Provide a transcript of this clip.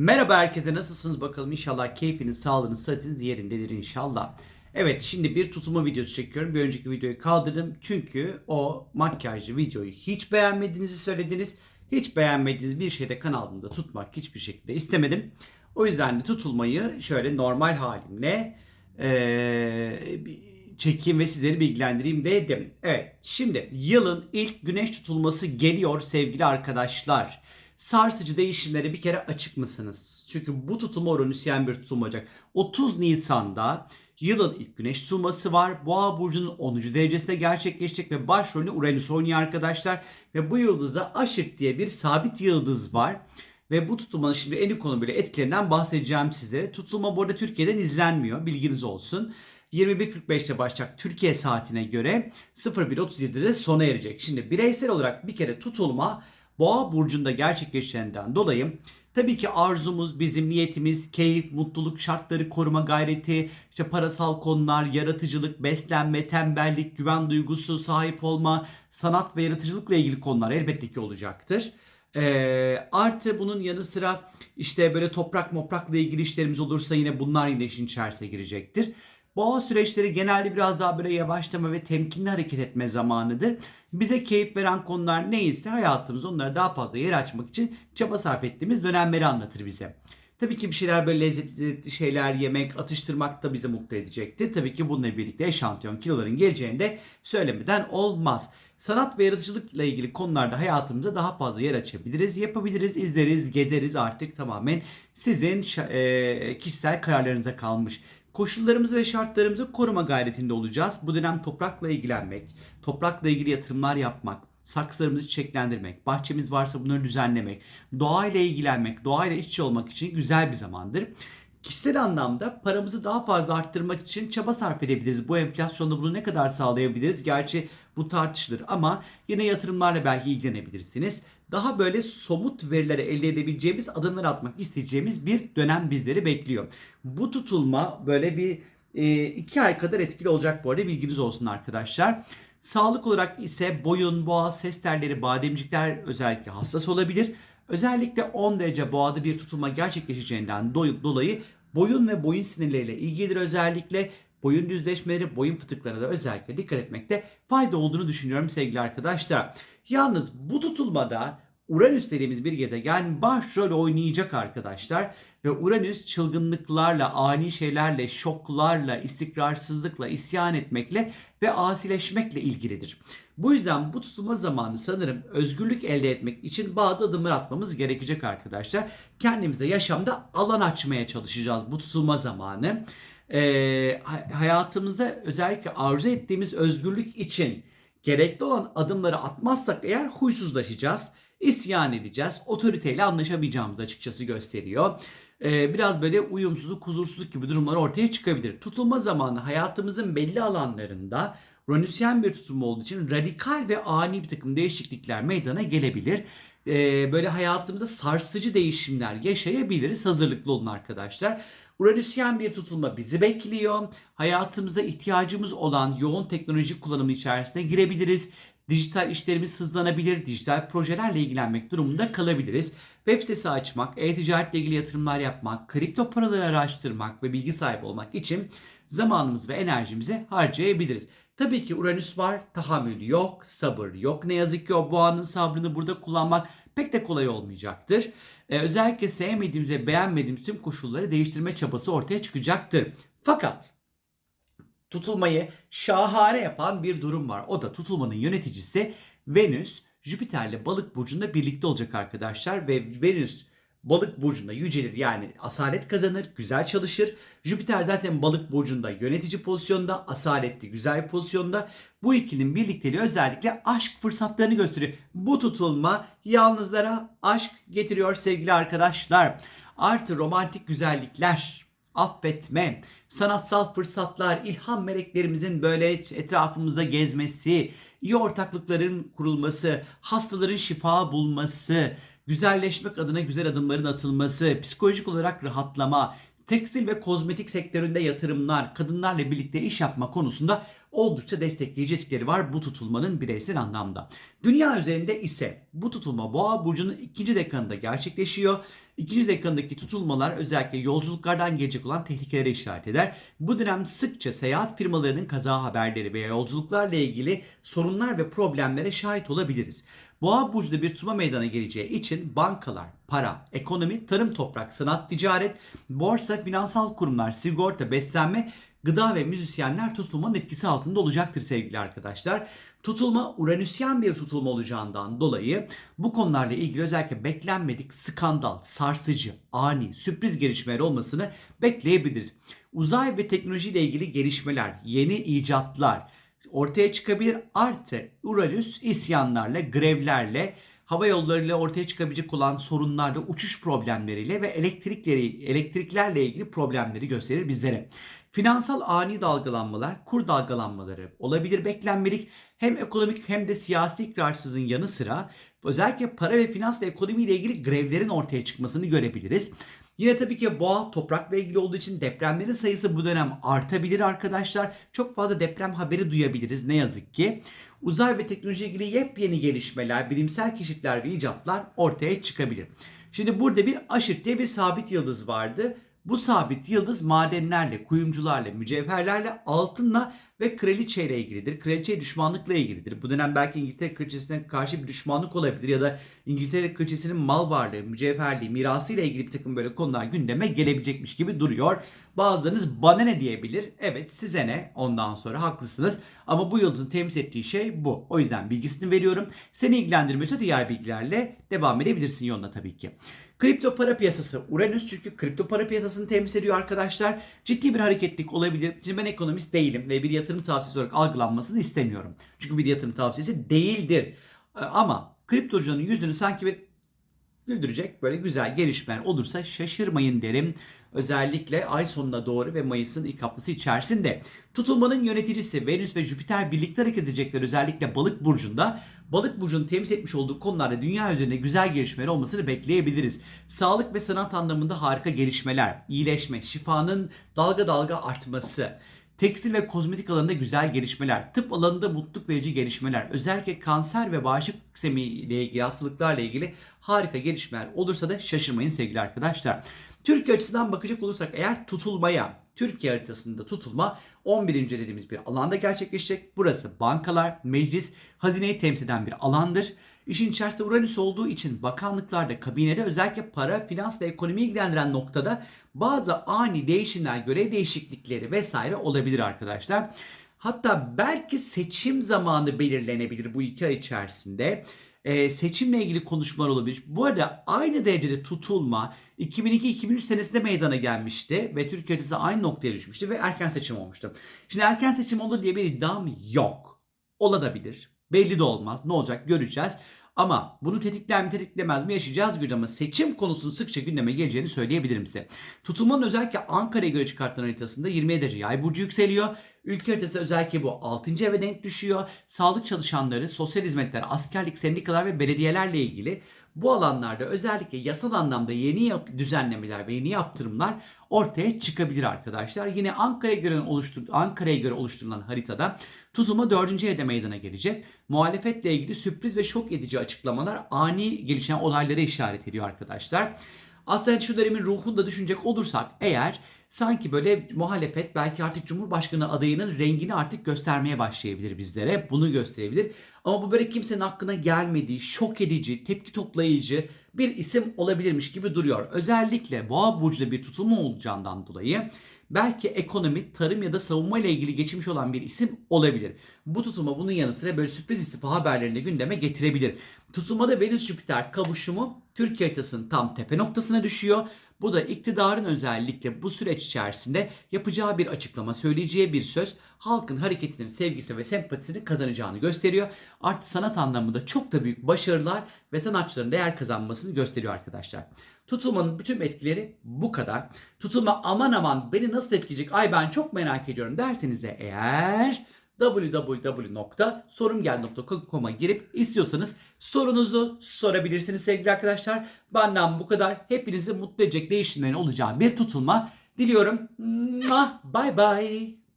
Merhaba herkese nasılsınız bakalım inşallah keyfiniz, sağlığınız, sıhhatiniz yerindedir inşallah. Evet şimdi bir tutulma videosu çekiyorum. Bir önceki videoyu kaldırdım. Çünkü o makyajlı videoyu hiç beğenmediğinizi söylediniz. Hiç beğenmediğiniz bir şeyde kanalımda tutmak hiçbir şekilde istemedim. O yüzden de tutulmayı şöyle normal halimle bir çekeyim ve sizleri bilgilendireyim dedim. Evet şimdi yılın ilk güneş tutulması geliyor sevgili arkadaşlar. Sarsıcı değişimlere bir kere açık mısınız? Çünkü bu tutulma Uranüsyen bir tutulma olacak. 30 Nisan'da yılın ilk güneş tutulması var. Boğa burcunun 10. derecesinde gerçekleşecek ve başrolünü Uranüs oynuyor arkadaşlar. Ve bu yıldızda Aşık diye bir sabit yıldız var. Ve bu tutulmanın şimdi en konu böyle etkilerinden bahsedeceğim sizlere. Tutulma bu arada Türkiye'den izlenmiyor. Bilginiz olsun. 21.45'te başlayacak Türkiye saatine göre 01.37'de de sona erecek. Şimdi bireysel olarak bir kere tutulma Boğa burcunda gerçekleşenden dolayı tabii ki arzumuz, bizim niyetimiz, keyif, mutluluk, şartları koruma gayreti, işte parasal konular, yaratıcılık, beslenme, tembellik, güven duygusu, sahip olma, sanat ve yaratıcılıkla ilgili konular elbette ki olacaktır. Ee, artı bunun yanı sıra işte böyle toprak moprakla ilgili işlerimiz olursa yine bunlar yine işin içerisine girecektir. Boğa süreçleri genelde biraz daha böyle yavaşlama ve temkinli hareket etme zamanıdır. Bize keyif veren konular neyse hayatımız onlara daha fazla yer açmak için çaba sarf ettiğimiz dönemleri anlatır bize. Tabii ki bir şeyler böyle lezzetli şeyler yemek, atıştırmak da bizi mutlu edecektir. Tabii ki bununla birlikte eşantiyon kiloların geleceğini de söylemeden olmaz. Sanat ve yaratıcılıkla ilgili konularda hayatımıza daha fazla yer açabiliriz, yapabiliriz, izleriz, gezeriz artık tamamen sizin kişisel kararlarınıza kalmış. Koşullarımızı ve şartlarımızı koruma gayretinde olacağız. Bu dönem toprakla ilgilenmek, toprakla ilgili yatırımlar yapmak, saksılarımızı çiçeklendirmek, bahçemiz varsa bunları düzenlemek, doğayla ilgilenmek, doğayla iç içe olmak için güzel bir zamandır. Kişisel anlamda paramızı daha fazla arttırmak için çaba sarf edebiliriz. Bu enflasyonda bunu ne kadar sağlayabiliriz? Gerçi bu tartışılır ama yine yatırımlarla belki ilgilenebilirsiniz. Daha böyle somut verilere elde edebileceğimiz adımlar atmak isteyeceğimiz bir dönem bizleri bekliyor. Bu tutulma böyle bir e, iki ay kadar etkili olacak bu arada bilginiz olsun arkadaşlar. Sağlık olarak ise boyun, boğaz, ses telleri, bademcikler özellikle hassas olabilir. Özellikle 10 derece boğada bir tutulma gerçekleşeceğinden do- dolayı boyun ve boyun sinirleriyle ilgilidir özellikle. Boyun düzleşmeleri, boyun fıtıklarına da özellikle dikkat etmekte fayda olduğunu düşünüyorum sevgili arkadaşlar. Yalnız bu tutulmada Uranüs dediğimiz bir gezegen başrol oynayacak arkadaşlar. Ve Uranüs çılgınlıklarla, ani şeylerle, şoklarla, istikrarsızlıkla, isyan etmekle ve asileşmekle ilgilidir. Bu yüzden bu tutulma zamanı sanırım özgürlük elde etmek için bazı adımlar atmamız gerekecek arkadaşlar. Kendimize yaşamda alan açmaya çalışacağız bu tutulma zamanı. Ee, hay- hayatımızda özellikle arzu ettiğimiz özgürlük için gerekli olan adımları atmazsak eğer huysuzlaşacağız, isyan edeceğiz, otoriteyle anlaşamayacağımız açıkçası gösteriyor. Ee, biraz böyle uyumsuzluk, huzursuzluk gibi durumlar ortaya çıkabilir. Tutulma zamanı hayatımızın belli alanlarında Uranüsyen bir tutulma olduğu için radikal ve ani bir takım değişiklikler meydana gelebilir. Ee, böyle hayatımızda sarsıcı değişimler yaşayabiliriz. Hazırlıklı olun arkadaşlar. Uranüsyen bir tutulma bizi bekliyor. Hayatımızda ihtiyacımız olan yoğun teknoloji kullanımı içerisine girebiliriz. Dijital işlerimiz hızlanabilir, dijital projelerle ilgilenmek durumunda kalabiliriz. Web sitesi açmak, e-ticaretle ilgili yatırımlar yapmak, kripto paraları araştırmak ve bilgi sahibi olmak için zamanımız ve enerjimizi harcayabiliriz. Tabii ki Uranüs var, tahammül yok, sabır yok. Ne yazık ki o boğanın sabrını burada kullanmak pek de kolay olmayacaktır. Ee, özellikle sevmediğimiz ve beğenmediğimiz tüm koşulları değiştirme çabası ortaya çıkacaktır. Fakat tutulmayı şahane yapan bir durum var. O da tutulmanın yöneticisi Venüs Jüpiter'le balık burcunda birlikte olacak arkadaşlar ve Venüs balık burcunda yücelir yani asalet kazanır, güzel çalışır. Jüpiter zaten balık burcunda yönetici pozisyonda, asaletli, güzel pozisyonda. Bu ikilinin birlikteliği özellikle aşk fırsatlarını gösteriyor. Bu tutulma yalnızlara aşk getiriyor sevgili arkadaşlar. Artı romantik güzellikler, affetme, sanatsal fırsatlar, ilham meleklerimizin böyle etrafımızda gezmesi, iyi ortaklıkların kurulması, hastaların şifa bulması, güzelleşmek adına güzel adımların atılması, psikolojik olarak rahatlama, tekstil ve kozmetik sektöründe yatırımlar, kadınlarla birlikte iş yapma konusunda oldukça destekleyici etkileri var bu tutulmanın bireysel anlamda. Dünya üzerinde ise bu tutulma Boğa burcunun ikinci dekanında gerçekleşiyor. İkinci dekandaki tutulmalar özellikle yolculuklardan gelecek olan tehlikelere işaret eder. Bu dönem sıkça seyahat firmalarının kaza haberleri veya yolculuklarla ilgili sorunlar ve problemlere şahit olabiliriz. Boğa burcunda bir tutulma meydana geleceği için bankalar, para, ekonomi, tarım, toprak, sanat, ticaret, borsa, finansal kurumlar, sigorta, beslenme gıda ve müzisyenler tutulmanın etkisi altında olacaktır sevgili arkadaşlar. Tutulma Uranüsyen bir tutulma olacağından dolayı bu konularla ilgili özellikle beklenmedik skandal, sarsıcı, ani, sürpriz gelişmeler olmasını bekleyebiliriz. Uzay ve teknoloji ile ilgili gelişmeler, yeni icatlar ortaya çıkabilir. Artı Uranüs isyanlarla, grevlerle, hava yollarıyla ortaya çıkabilecek olan sorunlarla, uçuş problemleriyle ve elektrikleri, elektriklerle ilgili problemleri gösterir bizlere. Finansal ani dalgalanmalar, kur dalgalanmaları olabilir beklenmedik. Hem ekonomik hem de siyasi ikrarsızın yanı sıra özellikle para ve finans ve ekonomi ile ilgili grevlerin ortaya çıkmasını görebiliriz. Yine tabii ki boğa toprakla ilgili olduğu için depremlerin sayısı bu dönem artabilir arkadaşlar. Çok fazla deprem haberi duyabiliriz ne yazık ki. Uzay ve teknoloji ilgili yepyeni gelişmeler, bilimsel keşifler ve icatlar ortaya çıkabilir. Şimdi burada bir aşırt diye bir sabit yıldız vardı. Bu sabit yıldız madenlerle, kuyumcularla, mücevherlerle, altınla ve kraliçeyle ilgilidir. Kraliçeye düşmanlıkla ilgilidir. Bu dönem belki İngiltere kraliçesine karşı bir düşmanlık olabilir ya da İngiltere kraliçesinin mal varlığı, mücevherliği, mirasıyla ilgili bir takım böyle konular gündeme gelebilecekmiş gibi duruyor. Bazılarınız bana ne diyebilir? Evet size ne? Ondan sonra haklısınız. Ama bu yıldızın temsil ettiği şey bu. O yüzden bilgisini veriyorum. Seni ilgilendirmiyorsa diğer bilgilerle devam edebilirsin yoluna tabii ki. Kripto para piyasası Uranüs çünkü kripto para piyasasını temsil ediyor arkadaşlar. Ciddi bir hareketlik olabilir. Şimdi ben ekonomist değilim ve bir yatırım tavsiyesi olarak algılanmasını istemiyorum. Çünkü bir yatırım tavsiyesi değildir. Ee, Ama kriptocunun yüzünü sanki bir güldürecek böyle güzel gelişmeler olursa şaşırmayın derim. Özellikle ay sonuna doğru ve Mayıs'ın ilk haftası içerisinde. Tutulmanın yöneticisi Venüs ve Jüpiter birlikte hareket edecekler özellikle balık burcunda. Balık burcunun temsil etmiş olduğu konularda dünya üzerinde güzel gelişmeler olmasını bekleyebiliriz. Sağlık ve sanat anlamında harika gelişmeler, iyileşme, şifanın dalga dalga artması, Tekstil ve kozmetik alanında güzel gelişmeler, tıp alanında mutluluk verici gelişmeler, özellikle kanser ve bağışıklık sistemi ile ilgili hastalıklarla ilgili harika gelişmeler olursa da şaşırmayın sevgili arkadaşlar. Türkiye açısından bakacak olursak eğer tutulmaya, Türkiye haritasında tutulma 11. dediğimiz bir alanda gerçekleşecek. Burası bankalar, meclis, hazineyi temsil eden bir alandır. İşin içerisinde Uranüs olduğu için bakanlıklarda, kabinede özellikle para, finans ve ekonomiyi ilgilendiren noktada bazı ani değişimler, görev değişiklikleri vesaire olabilir arkadaşlar. Hatta belki seçim zamanı belirlenebilir bu iki ay içerisinde. Ee, seçimle ilgili konuşmalar olabilir. Bu arada aynı derecede tutulma 2002-2003 senesinde meydana gelmişti ve Türkiye haritası aynı noktaya düşmüştü ve erken seçim olmuştu. Şimdi erken seçim olur diye bir iddiam yok. Olabilir. Belli de olmaz. Ne olacak göreceğiz. Ama bunu tetikler mi tetiklemez mi yaşayacağız göreceğiz ama seçim konusunun sıkça gündeme geleceğini söyleyebilirim size. Tutulmanın özellikle Ankara'ya göre çıkartılan haritasında 27 derece yay burcu yükseliyor. Ülke haritası özellikle bu 6. eve denk düşüyor. Sağlık çalışanları, sosyal hizmetler, askerlik, sendikalar ve belediyelerle ilgili bu alanlarda özellikle yasal anlamda yeni yap- düzenlemeler ve yeni yaptırımlar ortaya çıkabilir arkadaşlar. Yine Ankara'ya göre oluştur Ankara'ya göre oluşturulan haritada tutulma 4. evde meydana gelecek. Muhalefetle ilgili sürpriz ve şok edici açıklamalar ani gelişen olaylara işaret ediyor arkadaşlar. Aslında şu dönemin ruhunu da düşünecek olursak eğer sanki böyle muhalefet belki artık Cumhurbaşkanı adayının rengini artık göstermeye başlayabilir bizlere. Bunu gösterebilir. Ama bu böyle kimsenin aklına gelmediği, şok edici, tepki toplayıcı bir isim olabilirmiş gibi duruyor. Özellikle Boğa burcunda bir tutulma olacağından dolayı belki ekonomi, tarım ya da savunma ile ilgili geçmiş olan bir isim olabilir. Bu tutulma bunun yanı sıra böyle sürpriz istifa haberlerini de gündeme getirebilir. Tutulmada Venüs-Jüpiter kavuşumu Türkiye haritasının tam tepe noktasına düşüyor. Bu da iktidarın özellikle bu süreç içerisinde yapacağı bir açıklama, söyleyeceği bir söz halkın hareketinin sevgisi ve sempatisini kazanacağını gösteriyor. Artı sanat anlamında çok da büyük başarılar ve sanatçıların değer kazanmasını gösteriyor arkadaşlar. Tutulmanın bütün etkileri bu kadar. Tutulma aman aman beni nasıl etkileyecek ay ben çok merak ediyorum derseniz de eğer www.sorumgel.com'a girip istiyorsanız sorunuzu sorabilirsiniz sevgili arkadaşlar. Benden bu kadar. Hepinizi mutlu edecek değişimlerin olacağı bir tutulma diliyorum. Bye bye.